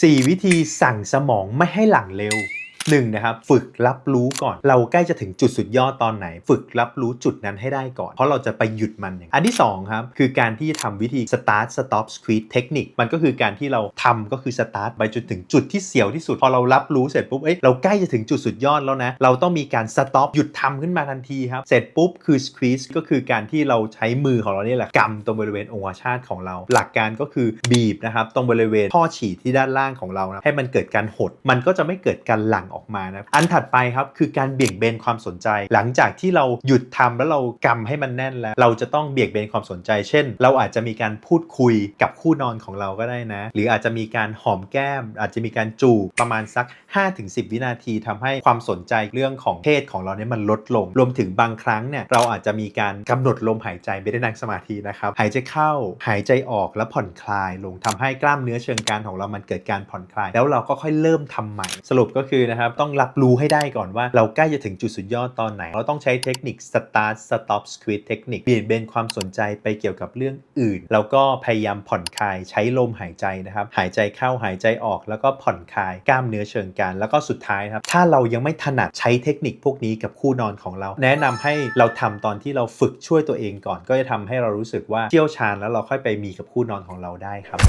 4 วิธีสั่งสมองไม่ให้หลังเร็ว หนึ่งนะครับฝึกรับรู้ก่อน เราใกล้จะถึงจุดสุดยอดตอนไหน ฝึกรับรู้จุดนั้นให้ได้ก่อน เพราะเราจะไปหยุดมันอย่างอันที่สองครับคือการที่จะทำวิธี start stop squeeze เทคนิคมันก็คือการที่เราทำก็คือ start ไปจนถึงจุดที่เสียวที่สุด พอเรารับรู้เสร็จปุ๊บเอ้ยเราใกล้จะถึงจุดสุดยอดแล้วนะ เราต้องมีการ stop หยุดทำขึ้นมาทันทีครับเสร็จปุ๊บคือ squeeze ก็คือการที่เราใช้มือของเราเนี่ยแหละกำตรงบริเวณองคชาตของเรา หลักการก็คือบีบนะครับตรงบริเวณท่อฉี่ที่ด้านล่างของเรานะให้มันเกิดการหด มันก็จะไม่เกิดการหลั่งออกมานะอันถัดไปครับคือการเบี่ยงเบนความสนใจ หลังจากที่เราหยุดทำแล้วเรากำให้มันแน่นแล้ว เราจะต้องเบี่ยงเบนความสนใจ เช่น เราอาจจะมีการพูดคุยกับคู่นอนของเราก็ได้นะ หรืออาจจะมีการหอมแก้ม อาจจะมีการจูบประมาณสัก 5-10 วินาทีทำให้ความสนใจเรื่องของเพศของเราเนี่ยมันลดลง รวมถึงบางครั้งเนี่ยเราอาจจะมีการกำหนดลมหายใจไม่ได้นั่งสมาธินะครับหายใจเข้าหายใจออกแล้วผ่อนคลายลงทำให้กล้ามเนื้อเชิงกรานของเรามันเกิดการผ่อนคลาย แล้วเราก็ค่อยเริ่มทำใหม่ สรุปก็คือนะครับต้องรับรู้ให้ได้ก่อนว่าเราใกล้จะถึงจุดสุดยอดตอนไหน เราต้องใช้เทคนิค start stop squeeze เทคนิคเปลี่ยนเบนความสนใจไปเกี่ยวกับเรื่องอื่น แล้วก็พยายามผ่อนคลายใช้ลมหายใจนะครับหายใจเข้าหายใจออก แล้วก็ผ่อนคลายกล้ามเนื้อเชิงกานแล้วก็สุดท้ายครับถ้าเรายังไม่ถนัดใช้เทคนิคพวกนี้กับคู่นอนของเรา แนะนำให้เราทำตอนที่เราฝึกช่วยตัวเองก่อน ก็จะทำให้เรารู้สึกว่าเชี่ยวชาญแล้วเราค่อยไปมีกับคู่นอนของเราได้ครับ